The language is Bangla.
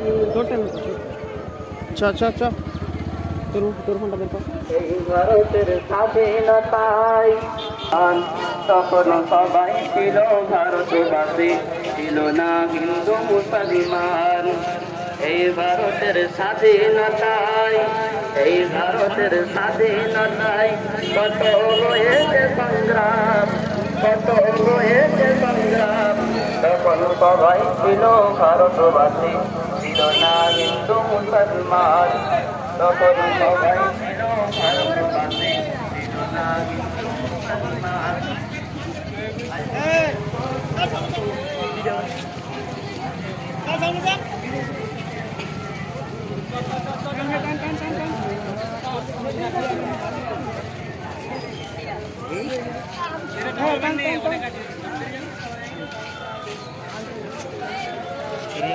চ চ চ তোর তোর ফোনটা বের কর এই ভারতের স্বাধীনতায় তখন সবাই ছিল ভারতবাসী ছিল না হিন্দু মুসলমান এই ভারতের স্বাধীনতায় এই ভারতের স্বাধীনতায় কত রয়েছে সংগ্রাম কত রয়েছে সংগ্রাম তখন সবাই ছিল ভারতবাসী না হিন্দু মুসলমান তখন সবাই ছিল ভারতবাসী ছিল না হিন্দু মুসলমান Hey,